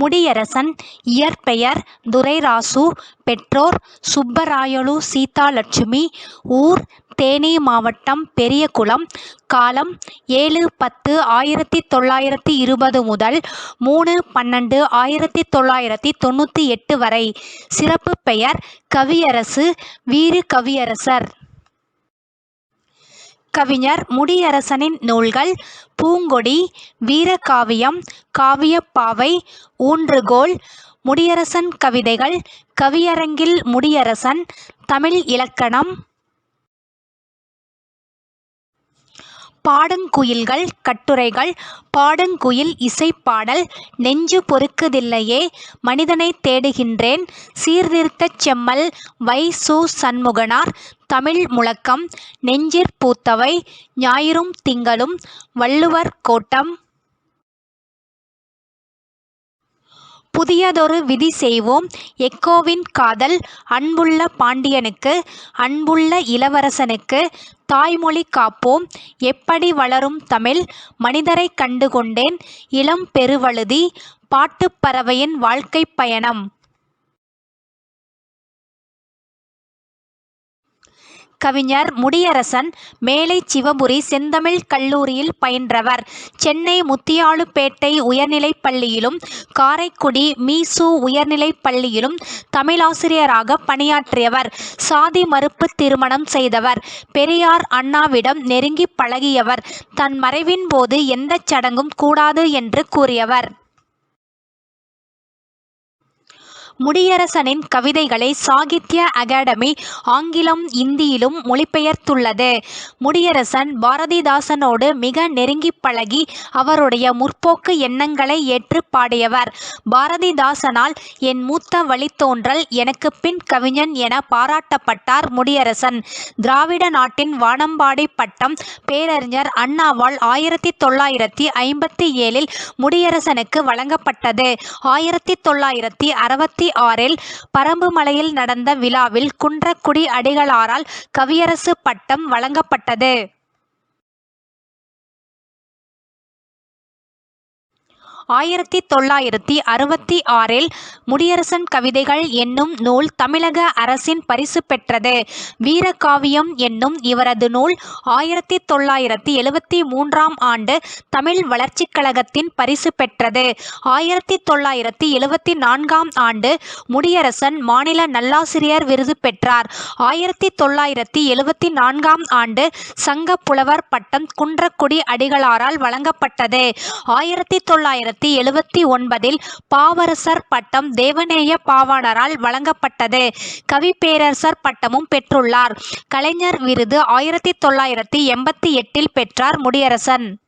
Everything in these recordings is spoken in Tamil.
முடியரசன் இயற்பெயர் துரைராசு பெற்றோர் சுப்பராயலு சீதாலட்சுமி ஊர் தேனி மாவட்டம் பெரியகுளம் காலம் ஏழு பத்து ஆயிரத்தி தொள்ளாயிரத்தி இருபது முதல் மூணு பன்னெண்டு ஆயிரத்தி தொள்ளாயிரத்தி தொண்ணூற்றி எட்டு வரை. சிறப்பு பெயர் கவியரசு வீறு கவியரசர். கவிஞர் முடியரசனின் நூல்கள் பூங்கொடி வீரகாவியம் காவியப்பாவை ஊன்றுகோல் முடியரசன் கவிதைகள் கவியரங்கில் முடியரசன் தமிழ் இலக்கணம் பாடங்குயில்கள் கட்டுரைகள் பாடங்குயில் இசைப்பாடல் நெஞ்சு பொறுக்குதில்லையே மனிதனைத் தேடுகின்றேன் சீர்திருத்தச் செம்மல் வை. சு. சண்முகனார் தமிழ் முழக்கம் நெஞ்சிற் பூத்தவை ஞாயிறும் திங்களும் வள்ளுவர் கோட்டம் புதியதொரு விதி செய்வோம். எக்கோவின் காதல் அன்புள்ள பாண்டியனுக்கு அன்புள்ள இளவரசனுக்கு தாய்மொழி காப்போம். எப்படி வளரும் தமிழ்? மனிதரைக் கண்டு கொண்டேன் இளம் பெருவழுதி பாட்டுப் பறவையின் பயணம். கவிஞர் முடியரசன் மேலை சிவபுரி செந்தமிழ் கல்லூரியில் பயின்றவர். சென்னை முத்தியாலுப்பேட்டை உயர்நிலைப் பள்ளியிலும் காரைக்குடி மீசு உயர்நிலைப் பள்ளியிலும் தமிழாசிரியராக பணியாற்றியவர். சாதி மறுப்பு திருமணம் செய்தவர். பெரியார் அண்ணாவிடம் நெருங்கிப் பழகியவர். தன் மறைவின் போது எந்த சடங்கும் கூடாது என்று கூறியவர். முடியரசனின் கவிதைகளை சாகித்ய அகாடமி ஆங்கிலம் இந்தியிலும் மொழிபெயர்த்துள்ளது. முடியரசன் பாரதிதாசனோடு மிக நெருங்கிப் பழகி அவருடைய முற்போக்கு எண்ணங்களை ஏற்றுப் பாடியவர். பாரதிதாசனால் என் மூத்த வழித்தோன்றல் எனக்கு பின் கவிஞன் என பாராட்டப்பட்டார் முடியரசன். திராவிட நாட்டின் வானம்பாடி பட்டம் பேரறிஞர் அண்ணாவால் ஆயிரத்தி தொள்ளாயிரத்தி ஐம்பத்தி ஏழில் முடியரசனுக்கு வழங்கப்பட்டது. ஆயிரத்தி தொள்ளாயிரத்தி அறுபத்தி ஆறில் பறம்புமலையில் நடந்த விழாவில் குன்றக்குடி அடிகளாரால் கவியரசு பட்டம் வழங்கப்பட்டது. ஆயிரத்தி தொள்ளாயிரத்தி அறுபத்தி ஆறில் முடியரசன் கவிதைகள் என்னும் நூல் தமிழக அரசின் பரிசு பெற்றது. வீரகாவியம் என்னும் இவரது நூல் ஆயிரத்தி தொள்ளாயிரத்தி எழுபத்தி மூன்றாம் ஆண்டு தமிழ் வளர்ச்சிக் கழகத்தின் பரிசு பெற்றது. ஆயிரத்தி தொள்ளாயிரத்தி எழுபத்தி நான்காம் ஆண்டு முடியரசன் மாநில நல்லாசிரியர் விருது பெற்றார். ஆயிரத்தி தொள்ளாயிரத்தி எழுபத்தி நான்காம் ஆண்டு சங்க புலவர் பட்டம் குன்றக்குடி அடிகளாரால் வழங்கப்பட்டது. ஆயிரத்தி தொள்ளாயிரத்தி எழுபத்தி ஒன்பதில் பாவரசர் பட்டம் தேவநேய பாவாணரால் வழங்கப்பட்டது. கவி பேரரசர் பட்டமும் பெற்றுள்ளார். கலைஞர் விருது ஆயிரத்தி தொள்ளாயிரத்தி எண்பத்தி எட்டில் பெற்றார் முடியரசன்.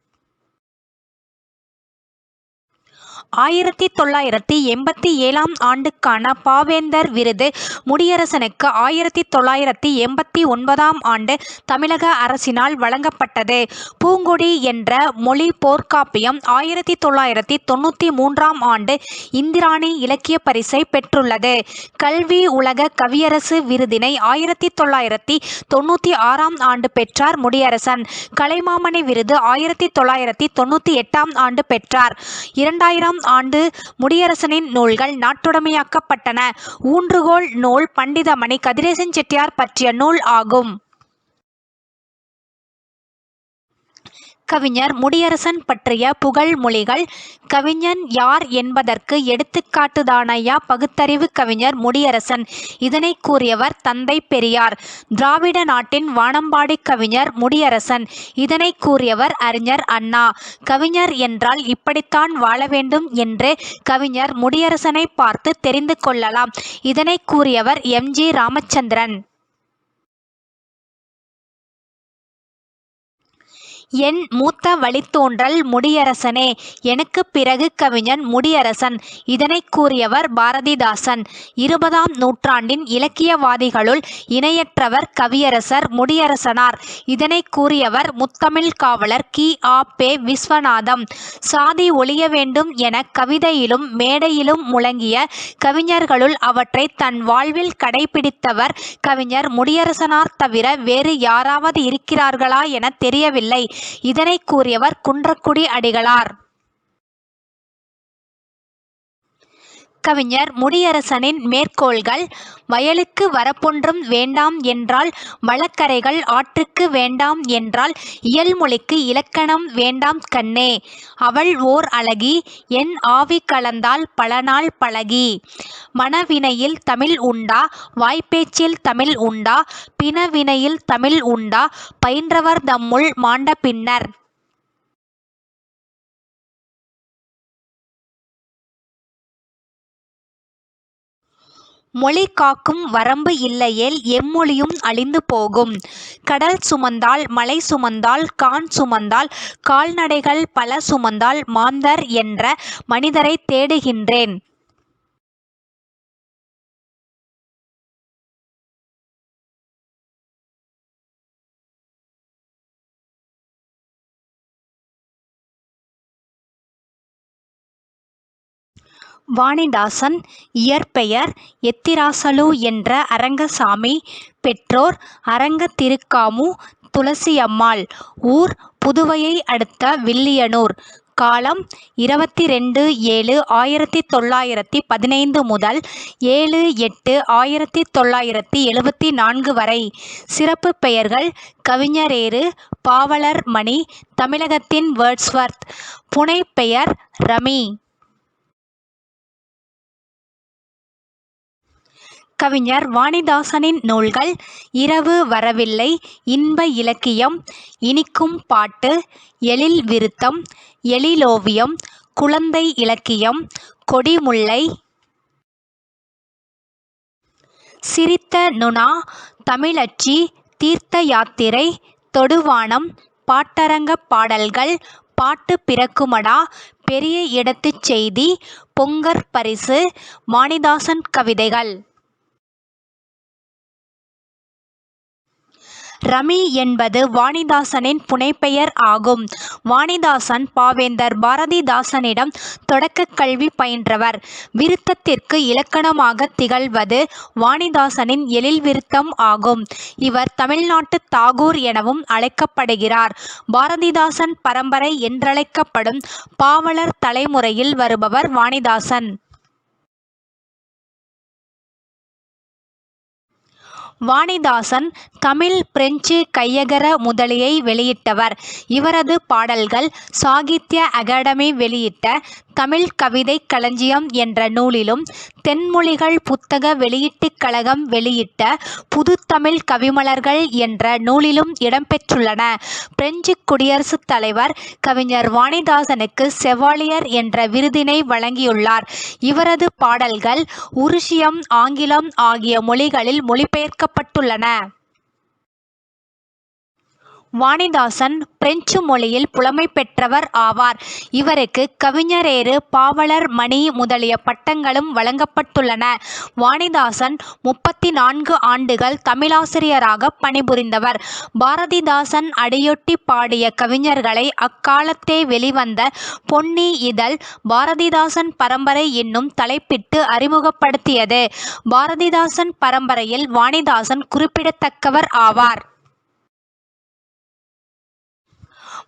ஆயிரத்தி தொள்ளாயிரத்தி எண்பத்தி ஏழாம் ஆண்டுக்கான பாவேந்தர் விருது முடியரசனுக்கு ஆயிரத்தி தொள்ளாயிரத்தி எண்பத்தி ஒன்பதாம் ஆண்டு தமிழக அரசினால் வழங்கப்பட்டது. பூங்கொடி என்ற மொழி போர்க்காப்பியம் ஆயிரத்தி தொள்ளாயிரத்தி தொண்ணூற்றி மூன்றாம் ஆண்டு இந்திராணி இலக்கியப் பரிசை பெற்றுள்ளது. கல்வி உலக கவியரசு விருதினை ஆயிரத்தி தொள்ளாயிரத்தி தொண்ணூற்றி ஆறாம் ஆண்டு பெற்றார் முடியரசன். கலைமாமணி விருது ஆயிரத்தி தொள்ளாயிரத்தி தொண்ணூற்றி எட்டாம் ஆண்டு பெற்றார். இரண்டாயிரம் ஆண்டு முடியரசனின் நூல்கள் நாட்டுடைமையாக்கப்பட்டன. ஊன்றுகோல் நூல் பண்டிதமணி கதிரேசன் செட்டியார் பற்றிய நூல் ஆகும். கவிஞர் முடியரசன் பற்றிய புகழ்மொழிகள் கவிஞன் யார் என்பதற்கு எடுத்துக்காட்டுதானையா? பகுத்தறிவு கவிஞர் முடியரசன். இதனை கூறியவர் தந்தை பெரியார். திராவிட நாட்டின் வானம்பாடி கவிஞர் முடியரசன். இதனை கூறியவர் அறிஞர் அண்ணா. கவிஞர் என்றால் இப்படித்தான் வாழ வேண்டும் என்று கவிஞர் முடியரசனை பார்த்து தெரிந்து கொள்ளலாம். இதனை கூறியவர் எம். ஜி. ராமச்சந்திரன். என் மூத்த வழித்தோன்றல் முடியரசனே எனக்கு பிறகு கவிஞன் முடியரசன். இதனைக் கூறியவர் பாரதிதாசன். இருபதாம் நூற்றாண்டின் இலக்கியவாதிகளுள் இணையற்றவர் கவியரசர் முடியரசனார். இதனைக் கூறியவர் முத்தமிழ் காவலர் கி. ஆ. பே. விஸ்வநாதம். சாதி ஒழிய வேண்டும் என கவிதையிலும் மேடையிலும் முழங்கிய கவிஞர்களுள் அவற்றை தன் வாழ்வில் கடைப்பிடித்தவர் கவிஞர் முடியரசனார் தவிர வேறு யாராவது இருக்கிறார்களா என தெரியவில்லை. இதனைக் கூறியவர் குன்றக்குடி அடிகளார். கவிஞர் முடியரசனின் மேற்கோள்கள் வயலுக்கு வரப்பொன்றும் வேண்டாம் என்றால் வழக்கறைகள் ஆற்றுக்கு வேண்டாம் என்றால் இயல்மொழிக்கு இலக்கணம் வேண்டாம் கண்ணே. அவள் ஓர் அழகி என் ஆவி கலந்தால் பலநாள் பழகி. மனவினையில் தமிழ் உண்டா வாய்ப்பேச்சில் தமிழ் உண்டா பிணவினையில் தமிழ் உண்டா பயின்றவர் தம்முள் மாண்ட பின்னர். மொழி காக்கும் வரம்பு இல்லையேல் எம்மொழியும் அழிந்து போகும். கடல் சுமந்தால் மலை சுமந்தால் கான் சுமந்தால் கால்நடைகள் பல சுமந்தால் மாந்தர் என்ற மனிதரைத் தேடுகின்றேன். வாணிதாசன் இயற்பெயர் எத்திராசலு என்ற அரங்கசாமி பெற்றோர் அரங்க திருக்காமு துளசியம்மாள் ஊர் புதுவையை அடுத்த வில்லியனூர். காலம் இருபத்தி ரெண்டு ஏழு ஆயிரத்தி தொள்ளாயிரத்தி பதினைந்து முதல் ஏழு எட்டு ஆயிரத்தி தொள்ளாயிரத்தி எழுபத்தி நான்கு வரை. சிறப்பு பெயர்கள் கவிஞரேறு பாவலர் மணி தமிழகத்தின் வேர்ட்ஸ்வர்த் புனைப்பெயர் ரமி. கவிஞர் வாணிதாசனின் நூல்கள் இரவு வரவில்லை இன்ப இலக்கியம் இனிக்கும் பாட்டு எழில் விருத்தம் எழிலோவியம் குழந்தை இலக்கியம் கொடிமுல்லை சிரித்த நுணா தமிழச்சி தீர்த்த யாத்திரை தொடுவானம் பாட்டரங்கப் பாடல்கள் பாட்டு பிறக்குமடா பெரிய இடத்துச் செய்தி பொங்கற் பரிசு வாணிதாசன் கவிதைகள். ரமி என்பது வாணிதாசனின் புனைப்பெயர் ஆகும். வாணிதாசன் பாவேந்தர் பாரதிதாசனிடம் தொடக்கக் கல்வி பயின்றவர். விருத்தத்திற்கு இலக்கணமாக திகழ்வது வாணிதாசனின் எழில் விருத்தம் ஆகும். இவர் தமிழ்நாட்டு தாகூர் எனவும் அழைக்கப்படுகிறார். பாரதிதாசன் பரம்பரை என்றழைக்கப்படும் பாவலர் தலைமுறையில் வருபவர் வாணிதாசன். வாணிதாசன் தமிழ் பிரெஞ்சு கையகர முதலியை வெளியிட்டவர். இவரது பாடல்கள் சாகித்ய அகாடமி வெளியிட்ட தமிழ் கவிதை களஞ்சியம் என்ற நூலிலும் தென்மொழிகள் புத்தக வெளியீட்டுக் கழகம் வெளியிட்ட புதுத்தமிழ் கவிமலர்கள் என்ற நூலிலும் இடம்பெற்றுள்ளன. பிரெஞ்சு குடியரசுத் தலைவர் கவிஞர் வாணிதாசனுக்கு செவாலியர் என்ற விருதினை வழங்கியுள்ளார். இவரது பாடல்கள் உருசியம் ஆங்கிலம் ஆகிய மொழிகளில் மொழிபெயர்க்கப்பட்டுள்ளன. வாணிதாசன் பிரெஞ்சு மொழியில் புலமை பெற்றவர் ஆவார். இவருக்கு கவிஞரேறு பாவலர் மணி முதலிய பட்டங்களும் வழங்கப்பட்டுள்ளன. வாணிதாசன் முப்பத்தி நான்கு ஆண்டுகள் தமிழாசிரியராக பணிபுரிந்தவர். பாரதிதாசன் அடியொட்டி பாடிய கவிஞர்களை அக்காலத்தே வெளிவந்த பொன்னி இதழ் பாரதிதாசன் பரம்பரை என்னும் தலைப்பிட்டு அறிமுகப்படுத்தியது. பாரதிதாசன் பரம்பரையில் வாணிதாசன் குறிப்பிடத்தக்கவர் ஆவார்.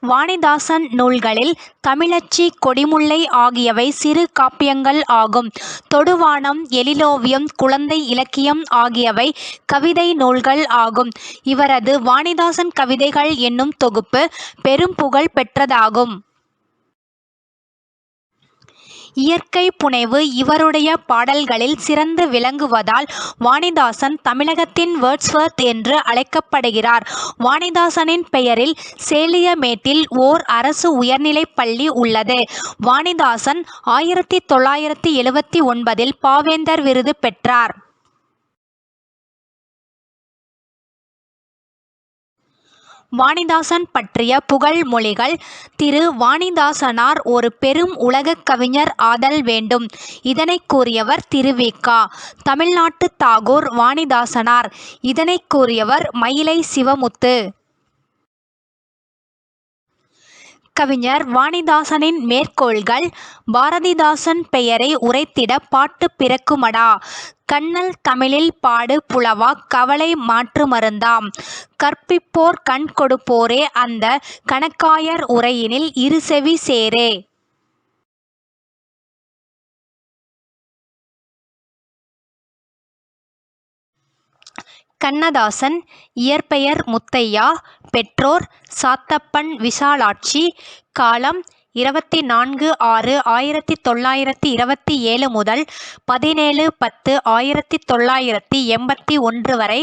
வாணிதாசன் நூல்களில் தமிழச்சி கொடிமுல்லை ஆகியவை சிறு காப்பியங்கள் ஆகும். தொடுவானம் எழிலோவியம் குழந்தை இலக்கியம் ஆகியவை கவிதை நூல்கள் ஆகும். இவரது வாணிதாசன் கவிதைகள் என்னும் தொகுப்பு பெரும் புகழ் பெற்றதாகும். இயற்கை புனைவு இவருடைய பாடல்களில் சிறந்து விளங்குவதால் வாணிதாசன் தமிழகத்தின் வேர்ட்ஸ்வர்த் என்று அழைக்கப்படுகிறார். வாணிதாசனின் பெயரில் சேலியமேட்டில் ஓர் அரசு உயர்நிலைப் பள்ளி உள்ளது. வாணிதாசன் ஆயிரத்தி தொள்ளாயிரத்தி எழுபத்தி ஒன்பதில் பாவேந்தர் விருது பெற்றார். வாணிதாசன் பற்றிய புகழ்மொழிகள் திரு வாணிதாசனார் ஒரு பெரும் உலகக் கவிஞர் ஆதல் வேண்டும். இதனைக் கூறியவர் திரு தமிழ்நாட்டு தாகூர் வாணிதாசனார். இதனைக் கூறியவர் மயிலை சிவமுத்து. கவிஞர் வாணிதாசனின் மேற்கோள்கள் பாரதிதாசன் பெயரை உரைத்திட பாட்டு பிறக்குமடா. கண்ணல் தமிழில் பாடு புலவா கவலை மாற்று மருந்தாம். கற்பிப்போர் கண் கொடுப்போரே அந்த கணக்காயர் உரையினில் இருசெவி சேரே. கண்ணதாசன் இயற்பெயர் முத்தையா பெற்றோர் சாத்தப்பன் விசாலாட்சி காலம் இருபத்தி நான்கு ஆறு ஆயிரத்தி தொள்ளாயிரத்தி இருபத்தி ஏழு முதல் பதினேழு பத்து ஆயிரத்தி தொள்ளாயிரத்தி எண்பத்தி ஒன்று வரை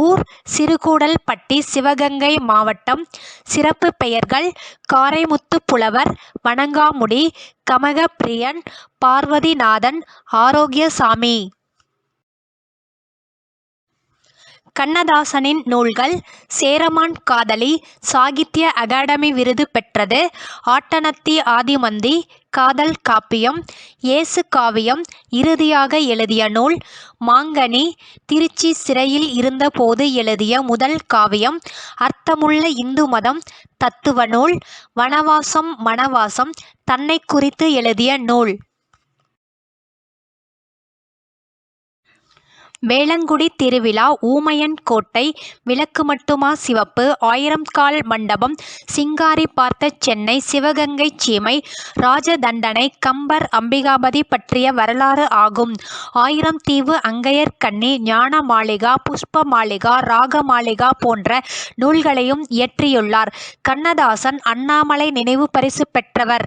ஊர் சிறுகூடல்பட்டி சிவகங்கை மாவட்டம் சிறப்பு பெயர்கள் காரைமுத்து புலவர் வணங்காமுடி கமகப்பிரியன் பார்வதிநாதன் ஆரோக்கியசாமி. கண்ணதாசனின் நூல்கள் சேரமான் காதலி சாகித்ய அகாடமி விருது பெற்றது ஆட்டனத்தி ஆதிமந்தி காதல் காப்பியம் இயேசு காவியம் இறுதியாக எழுதிய நூல் மாங்கனி திருச்சி சிறையில் இருந்தபோது எழுதிய முதல் காவியம் அர்த்தமுள்ள இந்து மதம் தத்துவ நூல் வனவாசம் மணவாசம் தன்னை குறித்து எழுதிய நூல். வேளங்குடி திருவிழா ஊமையன் கோட்டை விளக்கு மட்டுமா சிவப்பு ஆயிரம் கால் மண்டபம் சிங்காரி பார்த்த சென்னை சிவகங்கை சீமை ராஜதண்டனை கம்பர் அம்பிகாபதி பற்றிய வரலாறு ஆகும். ஆயிரம் தீவு அங்கையர்கண்ணி ஞான மாளிகா புஷ்ப மாளிகா ராக மாளிகா போன்ற நூல்களையும் இயற்றியுள்ளார். கண்ணதாசன் அண்ணாமலை நினைவு பரிசு பெற்றவர்.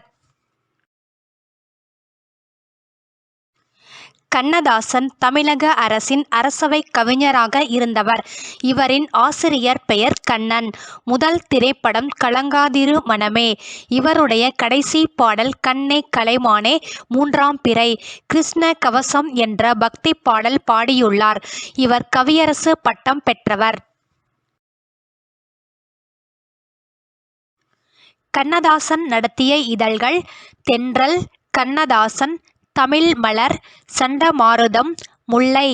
கண்ணதாசன் தமிழக அரசின் அரசவை கவிஞராக இருந்தவர். இவரின் ஆசிரியர் பெயர் கண்ணன். முதல் திரைப்படம் கலங்காதிரு மனமே. இவருடைய கடைசி பாடல் கண்ணே கலைமானே மூன்றாம் பிறை. கிருஷ்ண கவசம் என்ற பக்தி பாடல் பாடியுள்ளார். இவர் கவியரசு பட்டம் பெற்றவர். கண்ணதாசன் நடத்திய இதழ்கள் தென்றல் கண்ணதாசன் தமிழ் மலர் சண்டமாருதம் முல்லை.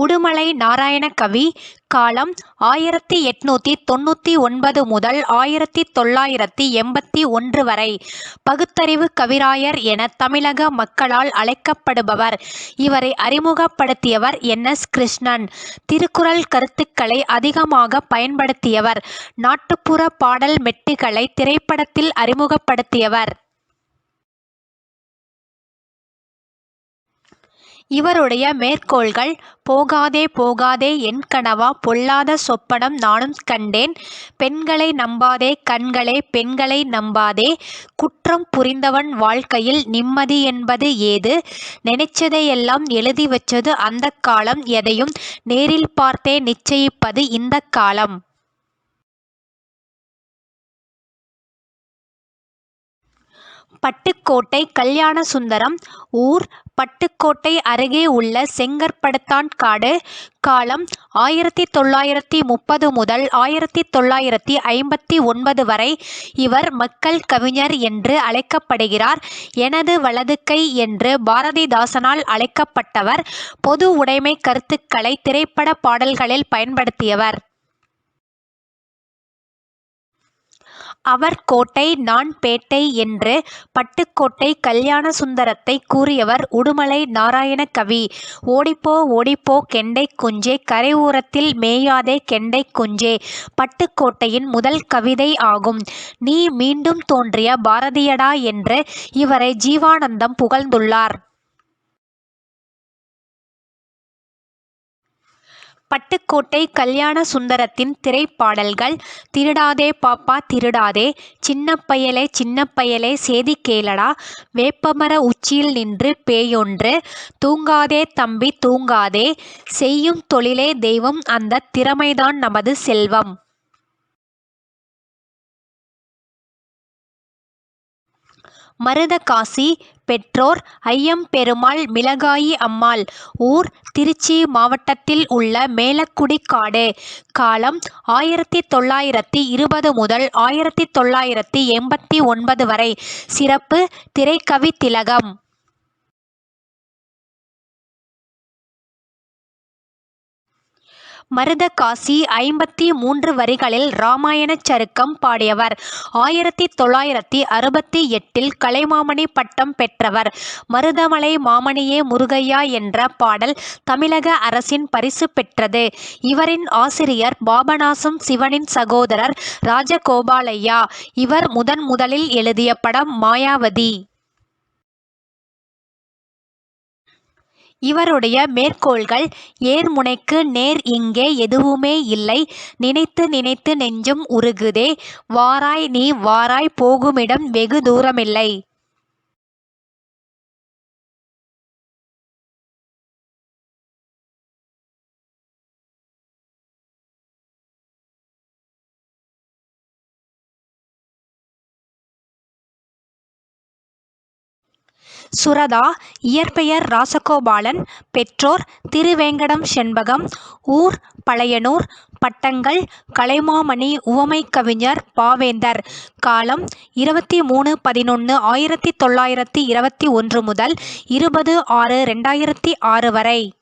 உடுமலை நாராயணகவி காலம் ஆயிரத்தி எட்நூத்தி தொண்ணூற்றி ஒன்பது முதல் ஆயிரத்தி தொள்ளாயிரத்தி எண்பத்தி ஒன்று வரை பகுத்தறிவு கவிராயர் என தமிழக மக்களால் அழைக்கப்படுபவர். இவரை அறிமுகப்படுத்தியவர் என். எஸ். கிருஷ்ணன். திருக்குறள் கருத்துக்களை அதிகமாக பயன்படுத்தியவர். நாட்டுப்புற பாடல் மெட்டுகளை திரைப்படத்தில் அறிமுகப்படுத்தியவர். இவருடைய மேற்கோள்கள் போகாதே போகாதே என் கனவா பொல்லாத சொப்பனம் நானும் கண்டேன். பெண்களை நம்பாதே கண்களே பெண்களை நம்பாதே. குற்றம் புரிந்தவன் வாழ்க்கையில் நிம்மதி என்பது ஏது? நினைச்சதையெல்லாம் எழுதி வச்சது அந்த காலம் எதையும் நேரில் பார்த்தே நிச்சயிப்பது இந்த காலம். பட்டுக்கோட்டை கல்யாணசுந்தரம் ஊர் பட்டுக்கோட்டை அருகே உள்ள செங்கற்படுத்தான் காடு காலம் ஆயிரத்தி தொள்ளாயிரத்தி முப்பது முதல் ஆயிரத்தி தொள்ளாயிரத்தி ஐம்பத்தி ஒன்பது வரை இவர் மக்கள் கவிஞர் என்று அழைக்கப்படுகிறார். எனது வலது கை என்று பாரதிதாசனால் அழைக்கப்பட்டவர் பொது உடைமை கருத்துக்களை திரைப்பட பாடல்களில் பயன்படுத்தியவர். அவர் கோட்டை நான் பேட்டை என்று பட்டுக்கோட்டை கல்யாணசுந்தரத்தை கூறியவர் உடுமலை நாராயணகவி. ஓடிப்போ ஓடிப்போ கெண்டை குஞ்சே கரை ஓரத்தில் மேயாதே கெண்டை குஞ்சே பட்டுக்கோட்டையின் முதல் கவிதை ஆகும். நீ மீண்டும் தோன்றிய பாரதியடா என்று இவரை ஜீவானந்தம் புகழ்ந்துள்ளார். பட்டுக்கோட்டை கல்யாண சுந்தரத்தின் திரைப்பாடல்கள் திருடாதே பாப்பா திருடாதே சின்ன பயலே சின்ன பயலே சேதி கேளடா வேப்பமர உச்சியில் நின்று பேயொன்று தூங்காதே தம்பி தூங்காதே செய்யும் தொழிலே தெய்வம் அந்த திறமைதான் நமது செல்வம். மருதகாசி பெற்றோர் ஐயம்பெருமாள் மிளகாயி அம்மாள். ஊர் திருச்சி மாவட்டத்தில் உள்ள மேலக்குடி காடு. காலம் ஆயிரத்தி தொள்ளாயிரத்தி இருபது முதல் ஆயிரத்தி தொள்ளாயிரத்தி எண்பத்தி ஒன்பது வரை. சிறப்பு திரைக்கவி மருதகாசி ஐம்பத்தி மூன்று வரிகளில் இராமாயணச் சருக்கம் பாடியவர். ஆயிரத்தி தொள்ளாயிரத்தி அறுபத்தி எட்டில் கலைமாமணி பட்டம் பெற்றவர். மருதமலை மாமணியே முருகையா என்ற பாடல் தமிழக அரசின் பரிசு பெற்றது. இவரின் ஆசிரியர் பாபநாசம் சிவனின் சகோதரர் ராஜகோபாலையா. இவர் முதன் முதலில் எழுதிய படம் மாயாவதி. இவருடைய மேற்கோள்கள் ஏர்முனைக்கு நேர் இங்கே எதுவுமே இல்லை? நினைத்து நினைத்து நெஞ்சும் உருகுதே. வாராய் நீ வாராய் போகுமிடம் வெகு தூரமில்லை. சுரதா இயற்பெயர் ராசகோபாலன் பெற்றோர் திருவேங்கடம் செண்பகம் ஊர் பழையனூர் பட்டங்கள் கலைமாமணி உவமைக் கவிஞர் பாவேந்தர். காலம் இருபத்தி மூணு பதினொன்று ஆயிரத்தி தொள்ளாயிரத்தி இருபத்தி ஒன்று முதல் இருபது ஆறு ரெண்டாயிரத்தி ஆறு வரை.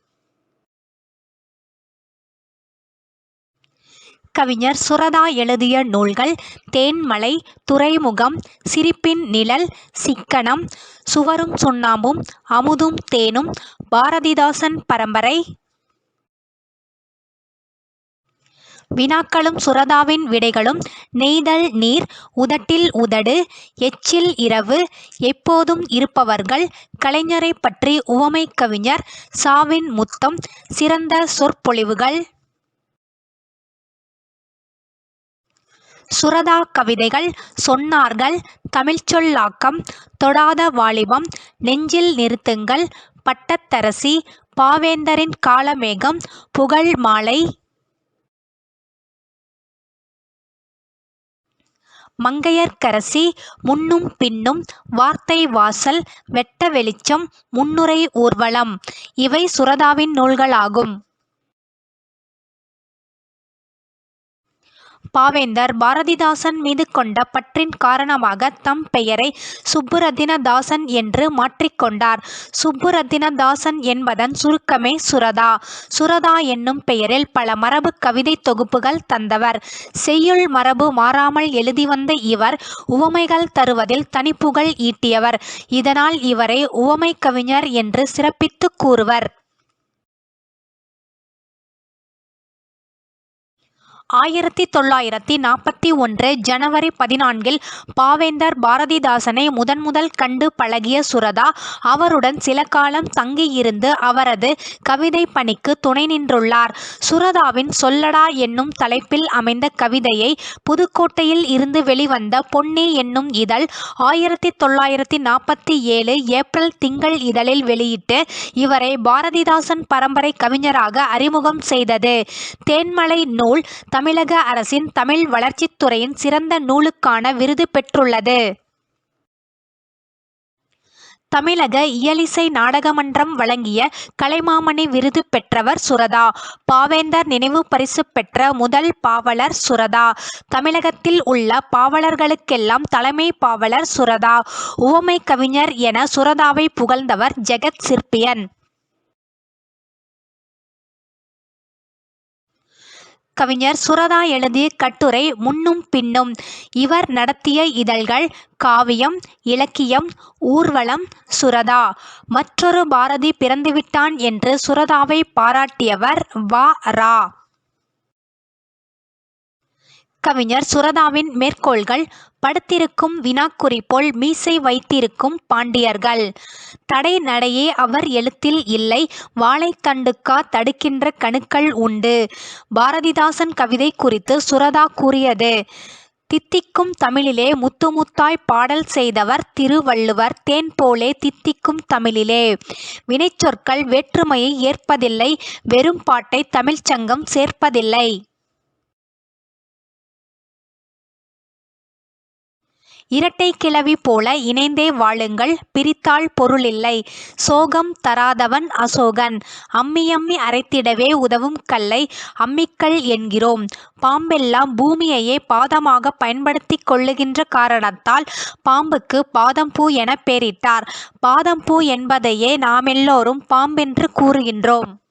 கவிஞர் சுரதா எழுதிய நூல்கள் தேன்மலை துறைமுகம் சிரிப்பின் நிழல் சிக்கனம் சுவரும் சுண்ணாம்பும் அமுதும் தேனும் பாரதிதாசன் பரம்பரை. வினாக்களும் சுரதாவின் விடைகளும் நெய்தல் நீர் உதட்டில் உதடு எச்சில் இரவு எப்போதும் இருப்பவர்கள் கலைஞரை பற்றி உவமைக் கவிஞர் சாவின் முத்தம் சிறந்த சொற்பொழிவுகள். சுரதா கவிதைகள் சொன்னார்கள் தமிழ்ச்சொல்லாக்கம் தொடாத வாலிபம் நெஞ்சில் நிறுத்துங்கள் பட்டத்தரசி பாவேந்தரின் காலமேகம் புகழ் மாலை. மங்கையர்க்கரசி முன்னும் பின்னும் வார்த்தை வாசல் வெட்ட வெளிச்சம் முன்னுரை ஊர்வலம். இவை சுரதாவின் நூல்களாகும். பாவேந்தர் பாரதிதாசன் மீது கொண்ட பற்றின் காரணமாக தம் பெயரை சுப்புரத்தினதாசன் என்று மாற்றிக்கொண்டார் சுப்புரத்தினதாசன் என்பதன் சுருக்கமே சுரதா. சுரதா என்னும் பெயரில் பல மரபு கவிதை தொகுப்புகள் தந்தவர். செய்யுள் மரபு மாறாமல் எழுதி வந்த இவர் உவமைகள் தருவதில் தனிப்புகழ் ஈட்டியவர். இதனால் இவரை உவமை கவிஞர் என்று சிறப்பித்து கூறுவர். ஆயிரத்தி தொள்ளாயிரத்தி நாற்பத்தி ஒன்று ஜனவரி பதினான்கில் பாவேந்தர் பாரதிதாசனை முதன்முதல் கண்டு பழகிய சுரதா அவருடன் சில காலம் தங்கியிருந்து அவரது கவிதை பணிக்கு துணை நின்றுள்ளார். சுரதாவின் சொல்லடா என்னும் தலைப்பில் அமைந்த கவிதையை புதுக்கோட்டையில் இருந்து வெளிவந்த பொன்னி என்னும் இதழ் ஆயிரத்தி தொள்ளாயிரத்தி நாற்பத்தி ஏழு ஏப்ரல் திங்கள் இதழில் வெளியிட்டு இவரை பாரதிதாசன் பரம்பரை கவிஞராக அறிமுகம் செய்தது. தேன்மலை நூல் தமிழக அரசின் தமிழ் வளர்ச்சித்துறையின் சிறந்த நூலுக்கான விருது பெற்றுள்ளது. தமிழக இயலிசை நாடகமன்றம் வழங்கிய கலைமாமணி விருது பெற்றவர் சுரதா பாவேந்தர் நினைவு பரிசு பெற்ற முதல் பாவலர் சுரதா தமிழகத்தில் உள்ள பாவலர்களுக்கெல்லாம் தலைமை பாவலர் சுரதா உவமை கவிஞர் என சுரதாவை புகழ்ந்தவர் ஜெகத் சிற்பியன். கவிஞர் சுரதா எழுதிய கட்டுரை முன்னும் பின்னும். இவர் நடத்திய இதழ்கள் காவியம் இலக்கியம் ஊர்வலம் சுரதா. மற்றொரு பாரதி பிறந்துவிட்டான் என்று சுரதாவை பாராட்டியவர் வ. ரா. கவிஞர் சுரதாவின் மேற்கோள்கள் படுத்திருக்கும் வினாக்குறி போல் மீசை வைத்திருக்கும் பாண்டியர்கள். தடை நடையே அவர் எழுத்தில் இல்லை வாழைத்தண்டுக்கா தடுக்கின்ற கணுக்கள் உண்டு. பாரதிதாசன் கவிதை குறித்து சுரதா கூறியது தித்திக்கும் தமிழிலே முத்து முத்தாய் பாடல் செய்தவர் திருவள்ளுவர் தேன் போலே தித்திக்கும் தமிழிலே. வினைச்சொற்கள் வேற்றுமையை ஏற்பதில்லை வெறும் பாட்டை தமிழ்ச்சங்கம் சேர்ப்பதில்லை. இரட்டை கிளவி போல இணைந்தே வாழுங்கள் பிரித்தால் பொருளில்லை. சோகம் தராதவன் அசோகன். அம்மி அம்மி அரைத்திடவே உதவும் கல்லை அம்மிக்கல் என்கிறோம். பாம்பெல்லாம் பூமியையே பாதமாக பயன்படுத்தி கொள்ளுகின்ற காரணத்தால் பாம்புக்கு பாதம்பூ என பெயரிட்டார் பாதம்பூ என்பதையே நாமெல்லோரும் பாம்பென்று கூறுகின்றோம்.